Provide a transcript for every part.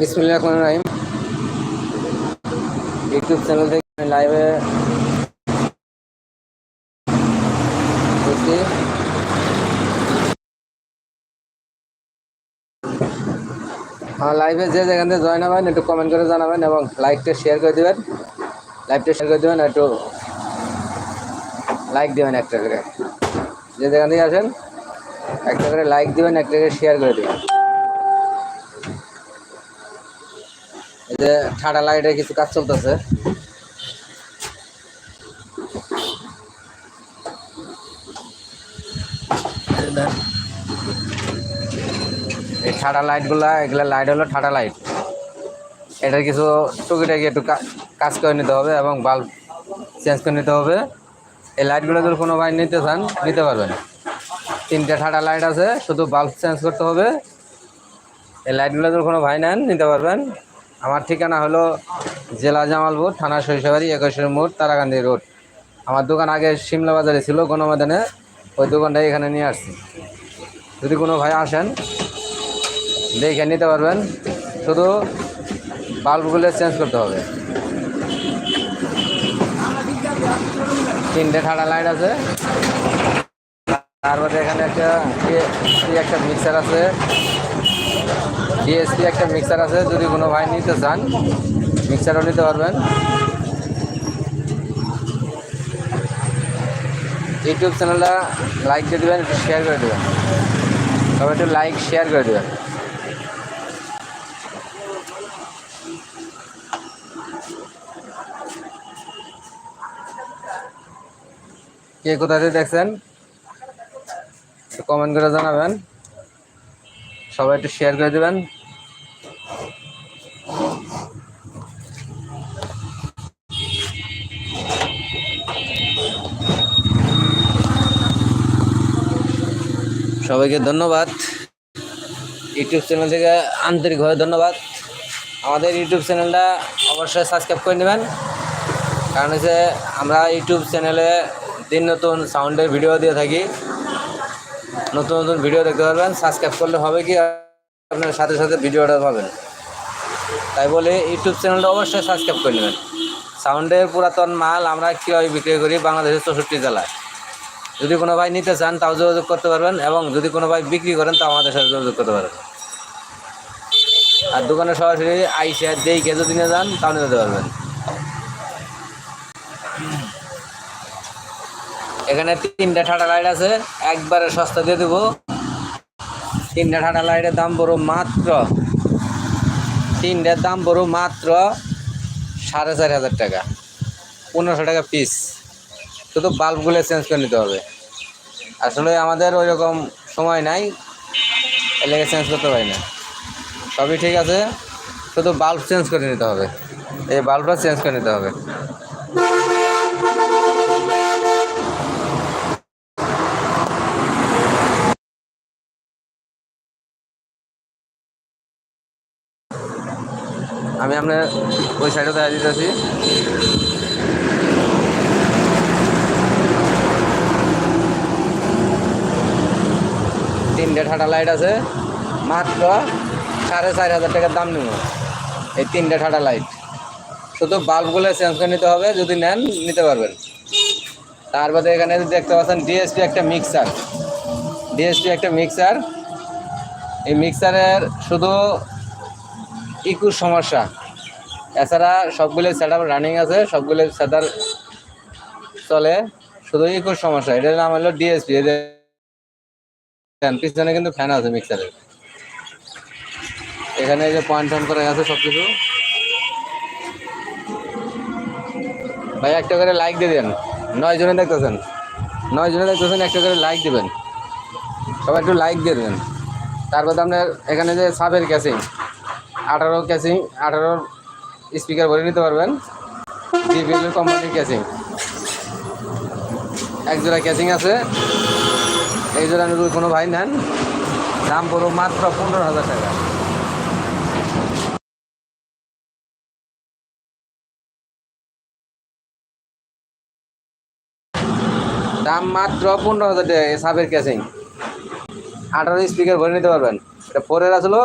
বিসমিল্লাহ YouTube channel থেকে লাইভে লাইভে যে যেখান থেকে জয়েন হবেন, একটু কমেন্ট করে জানাবেন এবং লাইকটা শেয়ার করে দেবেন। লাইভটা শেয়ার করে দেবেন, একটু লাইক দেবেন একটা করে। যে যেখান থেকে আসেন, একটা করে লাইক দিবেন, একটা করে শেয়ার করে দেবেন। যে ঠাডা লাইটে কিছু কাজ চলতেছে। এই ঠাডা লাইটগুলা, এগুলা লাইট হলো ঠাডা লাইট। এটার কিছু টুকিটাকি একটু কাজ করে নিতে হবে এবং বাল্ব চেঞ্জ করে নিতে হবে। এই লাইটগুলো যদি কোনো ভাই নিতে চান, নিতে পারবেন। তিনটে ঠাডা লাইট আছে, শুধু বাল্ব চেঞ্জ করতে হবে। এই লাইটগুলো যদি কোনো ভাই নেন, নিতে পারবেন। আমার ঠিকানা হলো জেলা জামালপুর, থানা শৈশবাড়ি, একুশের মোড় তারাকান্দি রোড। আমার দোকান আগে সিমলা বাজারে ছিল গণমাদানে ওই দোকানটা এখানে নিয়ে আসছি। যদি কোনো ভাই আসেন, দেখে নিতে পারবেন। শুধু বাল্বগুলো চেঞ্জ করতে হবে। তিনটে ঠাডা লাইট আছে। তারপরে এখানে একটা একটা মিক্সার আছে। ডিএসপি একটা মিক্সার আছে, যদি কোনো ভাই নিতে চান মিক্সারও নিতে পারবেন। ইউটিউব চ্যানেলটা লাইক দিয়ে দেবেন, একটু শেয়ার করে দেবেন। তবে একটু লাইক শেয়ার করে দেবেন। কে কোথা থেকে দেখছেন? কমেন্ট করে জানাবেন। সবাই একটু শেয়ার করে দেবেন। সবাইকে ধন্যবাদ। ইউটিউব চ্যানেল থেকে আন্তরিকভাবে ধন্যবাদ। আমাদের ইউটিউব চ্যানেলটা অবশ্যই সাবস্ক্রাইব করে নেবেন। কারণ হচ্ছে আমরা ইউটিউব চ্যানেলে দিন নতুন সাউন্ডের ভিডিও দিয়ে থাকি। নতুন নতুন ভিডিও দেখতে পারবেন। সাবস্ক্রাইব করলে হবে কি, আপনার সাথে সাথে ভিডিওটা পাবেন। তাই বলে ইউটিউব চ্যানেলটা অবশ্যই সাবস্ক্রাইব করে নেবেন। সাউন্ডের পুরাতন মাল আমরা কীভাবে বিক্রি করি বাংলাদেশের চৌষট্টি জেলায়। যদি কোনো ভাই নিতে চান, তাও যোগাযোগ করতে পারবেন এবং যদি কোনো ভাই বিক্রি করেন, তাও আমাদের সাথে যোগাযোগ করতে পারবেন। আর দোকানে সরাসরি আইসে দেখে যদি নিয়ে যান, তাও নিতে পারবেন। এখানে তিনটা ঠাটা লাইট আছে, একবারে সস্তা দিয়ে দেবো। তিনটা ঠাটা লাইটের দাম পড়ো মাত্র, তিনটার দাম পড়ো মাত্র সাড়ে চার হাজার টাকা, পনেরোশো টাকা পিস শুধু বাল্বগুলো চেঞ্জ করে নিতে হবে। আসলে আমাদের ওই রকম সময় নাই এলাকা চেঞ্জ করতে পারি না। সবই ঠিক আছে, শুধু বাল্ব চেঞ্জ করে নিতে হবে। এই বাল্বটা চেঞ্জ করে নিতে হবে আমি আপনার ওই সাইডে দেখা দিতেছি। তিনটে ঠাটা লাইট আছে। মাত্র সাড়ে চার হাজার টাকার দাম নেব। এই তিনটে ঠাটা লাইট শুধু বাল্বগুলো চেঞ্জ করে নিতে হবে, যদি নেন নিতে পারবেন। তার বাদে এখানে দেখতে পাচ্ছেন ডিএসপি একটা মিক্সার ডিএসপি একটা মিক্সার এই মিক্সারের শুধু ইকুর সমস্যা। এছাড়া সবগুলো সেট আপ রানিং আছে, সবগুলো সেট চলে। শুধু ইকুর সমস্যা, এটার নাম হলো ডিএসপি এদের ফ্যান পিছনে কিন্তু ফ্যান আছে মিক্সারের এখানে যে পয়েন্ট অন করা আছে সব কিছু ভাই, একটা করে লাইক দিয়ে দেন। নয় জনে দেখতেছেন। নয় জনে দেখতেছেন, একটা করে লাইক দেবেন। সবাই একটু লাইক দিয়ে দেবেন তারপর আপনার এখানে যে সাবের ক্যাসিং আঠারো ক্যাসিং আঠারোর স্পিকার ভরে নিতে পারবেন। কোম্পানির ক্যাসিং এক জোড়া ক্যাসিং আছে। এই জোড়া যদি কোনো ভাই নেন। দাম পড়ো মাত্র পনেরো হাজার টাকা। দাম মাত্র পনেরো হাজার টাকা এই সাবের ক্যাসিং আঠারো স্পিকার ভরে নিতে পারবেন। এটা ফোরের আসলো।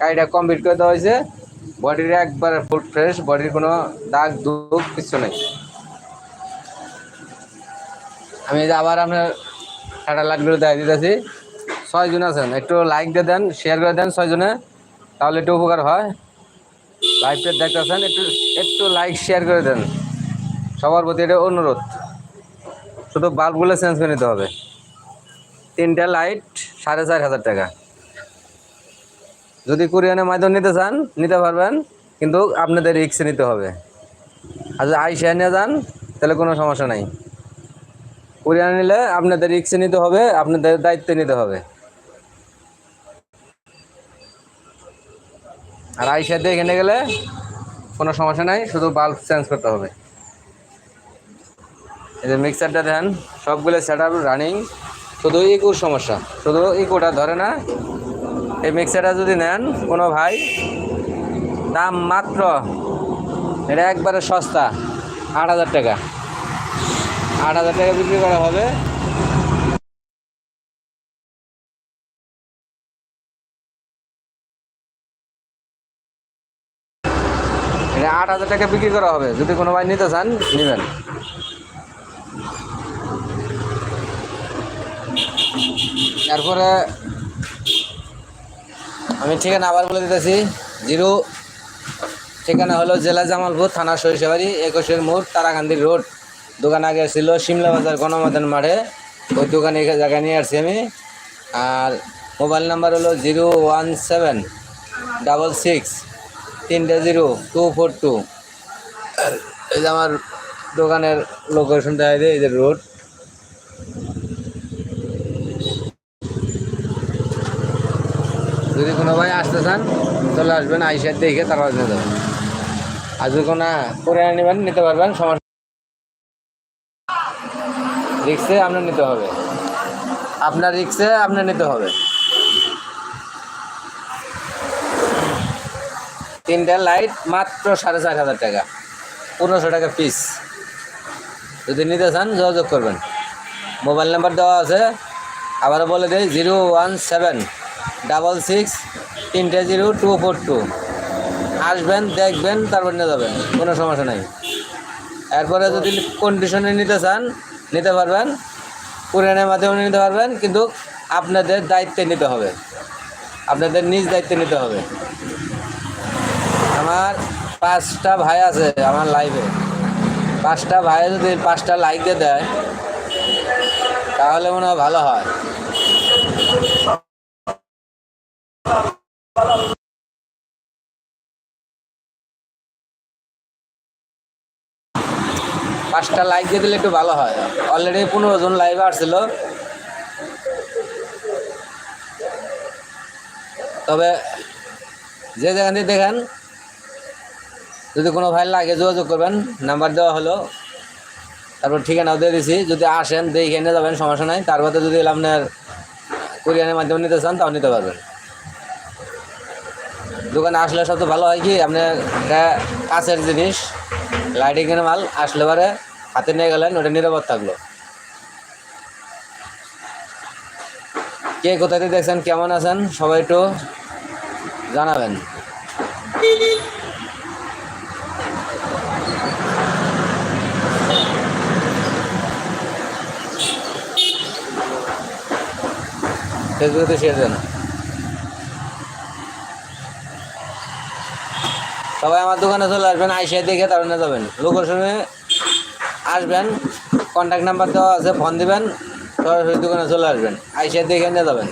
গাড়িটা কমপ্লিট করে দেওয়া হয়েছে। বডির একবারে ফুল ফ্রেশ, বডির কোনো দাগ দুগ কিছু নেই। আমি আবার আপনার ঠাটা লাইটগুলো দেখাই দিতেছি। ছয়জন আছেন, একটু লাইক দিয়ে দেন শেয়ার করে দেন ছয়জনে তাহলে একটু উপকার হয়। লাইভটা দেখতেছেন, একটু একটু লাইক শেয়ার করে দেন। সবার প্রতি এটা অনুরোধ। শুধু বাল্বগুলো চেঞ্জ করে নিতে হবে। তিনটা লাইট সাড়ে চার হাজার টাকা। যদি কুরিয়ানের মাধ্যমে নিতে চান, নিতে পারবেন, কিন্তু আপনাদের রিক্সে নিতে হবে। আর যদি আইসা নিয়ে যান, তাহলে কোনো সমস্যা নাই। কুরিয়ানে নিলে আপনাদের রিক্সে নিতে হবে, আপনাদের দায়িত্বে নিতে হবে। আর আইসা দিয়ে এখানে গেলে কোনো সমস্যা নাই, শুধু বাল্ব চেঞ্জ করতে হবে। এই যে মিক্সারটা দেন সবগুলো সেট রানিং শুধু ইকুর সমস্যা, শুধু ইকুটা ধরে না এই মিক্সারটা যদি নেন, কোনো ভাই, দাম মাত্র, এটা একবারে সস্তা, আট হাজার টাকা। আট হাজার টাকা বিক্রি করা হবে। এটা আট হাজার টাকা বিক্রি করা হবে। যদি কোনো ভাই নিতে চান, নেবেন। তারপরে আমি ঠিকানা আবার বলে দিতেছি, জিরো, ঠিকানা হলো জেলা জামালপুর, থানা সরিষাবাড়ি, একুশের মোড় তারাকান্দির রোড। দোকান আগে ছিল সিমলা বাজার গণমাধ্যম মাঠে, ওই দোকানে এই জায়গায় নিয়ে আসছি আমি। আর মোবাইল নাম্বার হলো zero one seven double six তিনটে জিরো টু ফোর টু। এই যে আমার দোকানের লোকেশনটা এই যে রোড। কোনো আসতে চান, চলে আসবেন আইসার দেখে তারপর নিয়ে যাবেন। আর যদি কোনো করে নেবেন, নিতে পারবেন, সমস্যা রিক্সে আপনার নিতে হবে। আপনার রিক্সে আপনার নিতে হবে। তিনটা লাইট মাত্র সাড়ে চার হাজার টাকা। পনেরোশো টাকা পিস যদি নিতে চান, যোগাযোগ করবেন। মোবাইল নাম্বার দেওয়া আছে। আবার বলে দেয় zero one seven, double six তিনটে জিরো টু ফোর টু আসবেন, দেখবেন, তারপর নিয়ে যাবেন। কোনো সমস্যা নাই। এরপরে যদি কন্ডিশনে নিতে চান, নিতে পারবেন। কুরিয়ানের মাধ্যমে নিতে পারবেন, কিন্তু আপনাদের দায়িত্বে নিতে হবে। আপনাদের নিজ দায়িত্বে নিতে হবে। আমার পাঁচটা ভাই আছে আমার লাইফে পাঁচটা ভাই যদি পাঁচটা লাইক দিয়ে দেয়, তাহলে মনে হয় ভালো হয়। পাঁচটা লাইক দিয়ে দিলে একটু ভালো হয়। অলরেডি পনেরো জন লাইভে আসছিল। তবে যে যেখান দেখেন, যদি কোনো ভাই লাগে যোগাযোগ করবেন নাম্বার দেওয়া হলো। তারপর ঠিকানাও দিয়ে দিছি। যদি আসেন, দেখে নিয়ে যাবেন, সমস্যা নাই। তার মধ্যে যদি আপনার কুরিয়ানের মাধ্যমে নিতে চান, তাও নিতে পারবেন। দোকানে আসলে সবচেয়ে ভালো হয় কি আপনার এটা কাছের জিনিস লাইটিংয়ের মাল আসলে পরে হাতে নিয়ে গেলেন, ওটা নিরাপদ থাকল। কে কোথা থেকে দেখছেন, কেমন আছেন, সবাই একটু জানাবেন। ফেসবুকে শেয়ার দেন। সবাই আমার দোকানে চলে আসবেন আইসিআই দেখে নিয়ে যাবেন। লোকেশনে আসবেন কন্ট্যাক্ট নাম্বার দেওয়া আছে ফোন দিবেন, সরাসরি দোকানে চলে আসবেন আইসিআই দেখে নিয়ে যাবেন।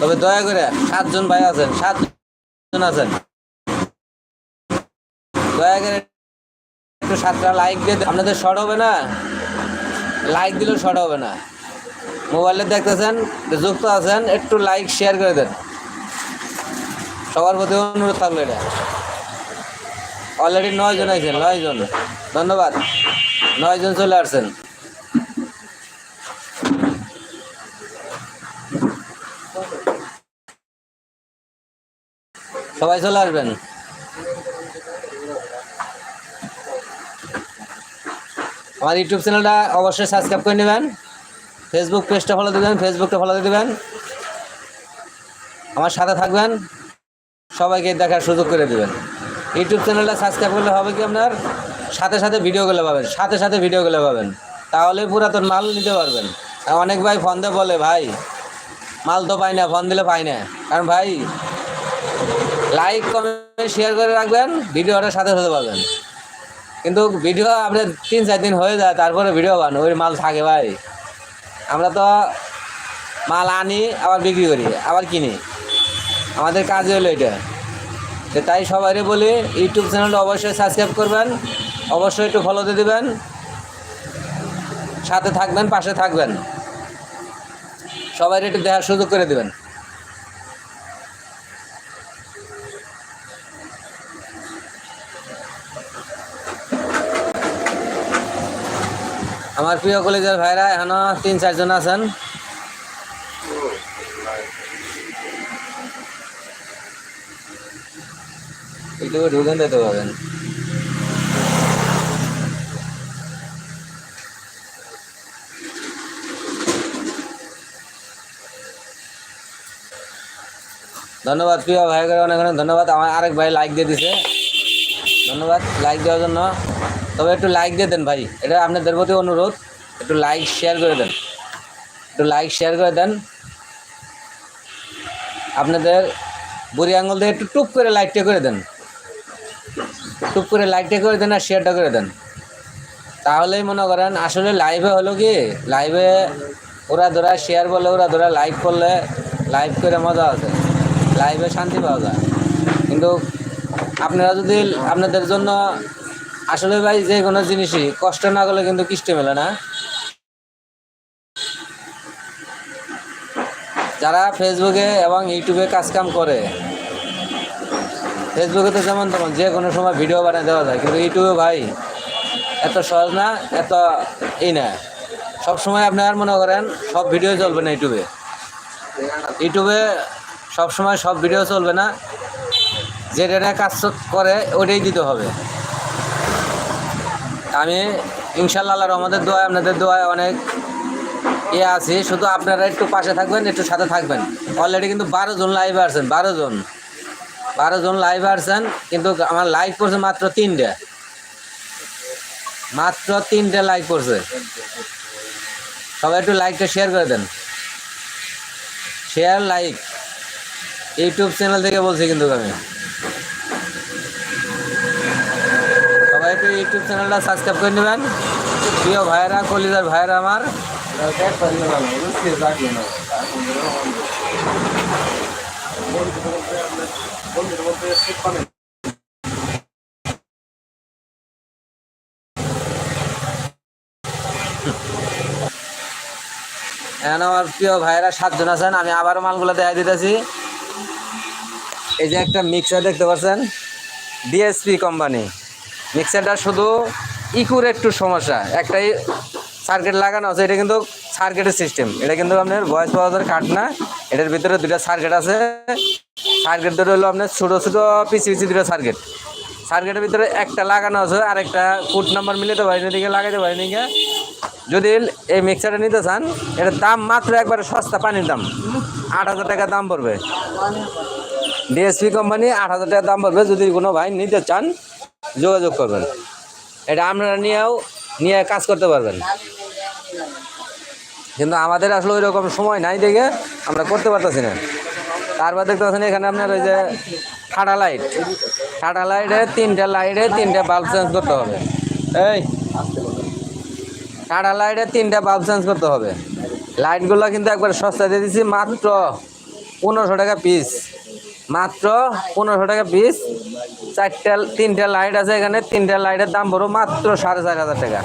তবে দয়া করে সাতজন ভাই আছেন, সাতজন আছেন। দয়া করে একটু সাতটা লাইক দিয়ে আপনাদের শর্ট হবে না? লাইক দিলেও শর্ট হবে না। মোবাইলে দেখতেছেন, যুক্ত আছেন, একটু লাইক শেয়ার করে দেন। সবার প্রতি অনুরোধ থাকল এটা। অলরেডি নয় জন আছেন নয় জন। ধন্যবাদ। নয় জন চলে আসছেন। সবাই চলে আসবেন। আমার ইউটিউব চ্যানেলটা অবশ্যই সাবস্ক্রাইব করে নেবেন। ফেসবুক পেজটা ফলো দেবেন ফেসবুকটা ফলো দেবেন। আমার সাথে থাকবেন। সবাইকে দেখার সুযোগ করে দেবেন। ইউটিউব চ্যানেলটা সাবস্ক্রাইব করলে হবে কি আপনার? সাথে সাথে ভিডিওগুলো পাবেন, সাথে সাথে ভিডিওগুলো পাবেন। তাহলে পুরাতন মাল নিতে পারবেন। অনেক ভাই ফোন দিয়ে বলে, ভাই, মাল তো পাই না ফোন দিলে পাই না। কারণ ভাই লাইক কমেন্ট শেয়ার করে রাখবেন ভিডিওটা সাথে সাথে পাবেন। কিন্তু ভিডিও আপনার তিন চার দিন হয়ে যায়, তারপরে ভিডিও পান, ওই মাল থাকে ভাই। আমরা তো মাল আনি, আবার বিক্রি করি, আবার কিনি। আমাদের কাজ হলো এটা। তো তাই সবাইকে বলি, ইউটিউব চ্যানেলটা অবশ্যই সাবস্ক্রাইব করবেন, অবশ্যই একটু ফলো দিয়ে দেবেন। সাথে থাকবেন, পাশে থাকবেন। সবাই একটু দেখার সুযোগ করে দেবেন। আমার প্রিয় কলেজের ভাইরা, এখনও তিন চারজন আছেন। একটু ঢুকেন দিতে পারবেন। ধন্যবাদ প্রিয় ভাইকে অনেক অনেক ধন্যবাদ। আমার আরেক ভাই লাইক দিয়ে দিছে। ধন্যবাদ লাইক দেওয়ার জন্য। তবে একটু লাইক দিয়ে দেন ভাই, এটা আপনাদের প্রতি অনুরোধ। একটু লাইক শেয়ার করে দেন। একটু লাইক শেয়ার করে দেন। আপনাদের বুড়ি আঙুল দিয়ে একটু টুপ করে লাইকটা করে দেন। টুপ করে লাইকটা করে দেন আর শেয়ারটা করে দেন। তাহলেই মনে করেন, আসলে লাইভে হলো কি লাইভে ওরা ধরা শেয়ার বলে, ওরা ধরা লাইভ করলে লাইভ করে মজা আছে। লাইভে শান্তি পাওয়া যায়। কিন্তু আপনারা যদি আপনাদের জন্য, আসলে ভাই যে কোনো জিনিসই, কষ্ট না করলে কিন্তু কিস্তি মেলে না। যারা ফেসবুকে এবং ইউটিউবে কাজকাম করে ফেসবুকে তো যেমন তেমন, যে কোনো সময় ভিডিও বানিয়ে দেওয়া যায়, কিন্তু ইউটিউবে ভাই, এত সহজ না, এত এই না। সব সময় আপনার মনে করেন, সব ভিডিও চলবে না ইউটিউবে। ইউটিউবে সব সময় সব ভিডিও চলবে না যে ডেটা কাজ করে, ওটাই দিতে হবে। আমি ইনশাল্লাহ আল্লাহর আমাদের দোয়ায়, আপনাদের দোয়ায় অনেক ইয়ে আছি। শুধু আপনারা একটু পাশে থাকবেন, একটু সাথে থাকবেন। অলরেডি কিন্তু বারো জন লাইভে আসছেন, বারো জন। বারো জন লাইভ আসছেন, কিন্তু আমার লাইভ করছে মাত্র তিনটে। মাত্র তিনটে লাইক করছে। সবাই একটু লাইকটা শেয়ার করে দেন। শেয়ার লাইক ইউটিউব চ্যানেল থেকে বলছি কিন্তু আমি। সবাই একটু ইউটিউব চ্যানেলটা সাবস্ক্রাইব করে নেবেন। প্রিয় ভাইয়েরা, কলিজার ভাইরা আমার। এখন আমার প্রিয় ভাইয়েরা সাতজন আছেন, আমি আবারও মালগুলো দেখা দিতেছি। এই যে একটা মিক্সার দেখতে পাচ্ছেন ডিএসপি কোম্পানি মিক্সারটা শুধু ইকুর একটু সমস্যা, একটাই সার্কিট লাগানো আছে, এটা কিন্তু সার্কিটের সিস্টেম এটা কিন্তু আপনার ভয়েস পাওয়ার কাট না, এটার ভিতরে দুটা সার্কিট আছে। সার্কিট দুটো হলো আপনার ছোটো ছোটো পিসি পিসি দুটো সার্কিট। সার্কিটের ভিতরে একটা লাগানো আছে আর একটা কোড নাম্বার মিলিতে পারিনি দিকে লাগাইতে পারিনি দিকে যদি এই মিক্সারটা নিতে চান, এটার দাম মাত্র একবারে সস্তা পানির দাম। আট হাজার টাকা দাম পড়বে। ডিএসপি কোম্পানি আট হাজার টাকা দাম পড়বে, যদি কোনো ভাই নিতে চান, যোগাযোগ করবেন। এটা আপনারা নিয়েও, নিয়ে কাজ করতে পারবেন। কিন্তু আমাদের আসলে ওই রকম সময় নাই দেখে আমরা করতে পারতেছি না। তারপর দেখতে পাচ্ছেন এখানে আপনার ওই যে ঠাডা লাইট ঠাডা লাইটে তিনটে লাইটে তিনটে বাল্ব চেঞ্জ করতে হবে। এই। ঠাডা লাইটে তিনটে বাল্ব চেঞ্জ করতে হবে। লাইটগুলো কিন্তু একবার সস্তা দিয়ে দিচ্ছি মাত্র পনেরোশো টাকা পিস মাত্র পনেরোশো টাকা পিস চারটে, তিনটে লাইট আছে এখানে, তিনটে লাইটের দাম পড়ো মাত্র সাড়ে চার হাজার টাকা।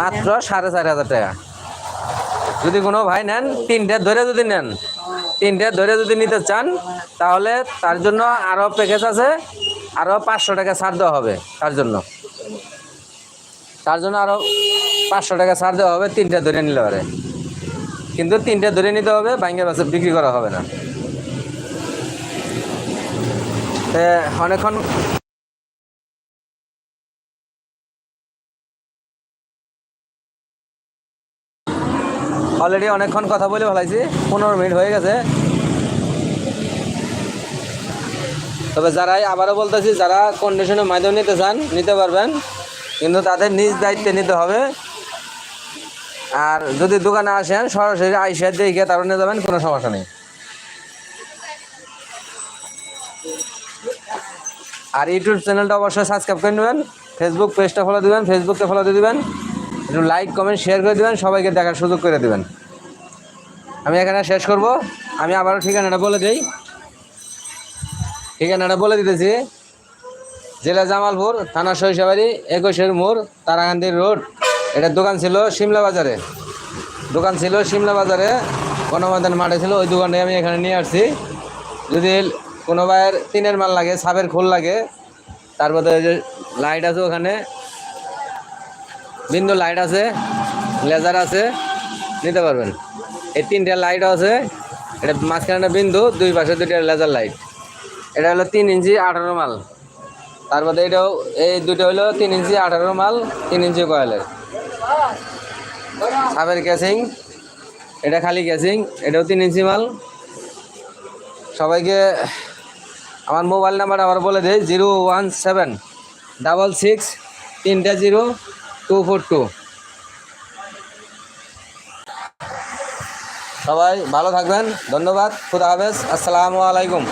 মাত্র সাড়ে চার হাজার টাকা। যদি কোনো ভাই নেন, তিনটে ধরে যদি নেন তিনটে ধরে যদি নিতে চান, তাহলে তার জন্য আরও প্যাকেজ আছে আরও পাঁচশো টাকা ছাড় দেওয়া হবে তার জন্য। তার জন্য আরও পাঁচশো টাকা ছাড় দেওয়া হবে, তিনটে ধরে নিলে পারে। কিন্তু তিনটে ধরে নিতে হবে, ভাঙ্গে বাসে বিক্রি করা হবে না। অনেকক্ষণ অলরেডি অনেকক্ষণ কথা বলে ভালাইছি পনেরো মিনিট হয়ে গেছে। তবে যারাই আবারও বলতেছি, যারা কন্ডিশনের মাধ্যমে নিতে চান, নিতে পারবেন। কিন্তু তাদের নিজ দায়িত্বে নিতে হবে। আর যদি দোকানে আসেন, সরাসরি আইসা দেখে তারপর নিয়ে যাবেন, কোনো সমস্যা নেই। আর ইউটিউব চ্যানেলটা অবশ্যই সাবস্ক্রাইব করে নেবেন। ফেসবুক পেজটা ফলো দিবেন ফেসবুকটা ফলো দিয়ে দিবেন। একটু লাইক কমেন্ট শেয়ার করে দেবেন, সবাইকে দেখার সুযোগ করে দেবেন। আমি এখানে শেষ করব। আমি আবারও ঠিকানাটা বলে দিই। ঠিকানাটা বলে দিতেছি। জেলা জামালপুর, থানা সরিষাবাড়ি, একুশের মোড় তারাকান্দির রোড। এটার দোকান ছিল সিমলা বাজারে। দোকান ছিল সিমলা বাজারে। গণমাদান মাঠে ছিল, ওই দোকানটা আমি এখানে নিয়ে আসছি। যদি কোনো ভাইয়ের টিনের মাল লাগে সাবের খোল লাগে, তারপরে ওই যে লাইট আছে ওখানে বিন্দু লাইট আছে লেজার আছে, নিতে পারবেন। এই তিনটা লাইট আছে, এটা মাঝখানে বিন্দু, দুই পাশে দুইটা লেজার লাইট এটা হলো তিন ইঞ্চি আঠারো মাল। তারপরে এটাও, এই দুটো হলো তিন ইঞ্চি আঠারো মাল, তিন ইঞ্চি কয়েলের সাবের ক্যাসিং এটা খালি ক্যাসিং এটাও তিন ইঞ্চি মাল। সবাইকে আমার মোবাইল নাম্বার আবার বলে দিই, zero one seven, double six, তিনটা জিরো টু ফোর টু। সবাই ভালো থাকবেন ধন্যবাদ খুদা হাফেজ আসসালামু আলাইকুম।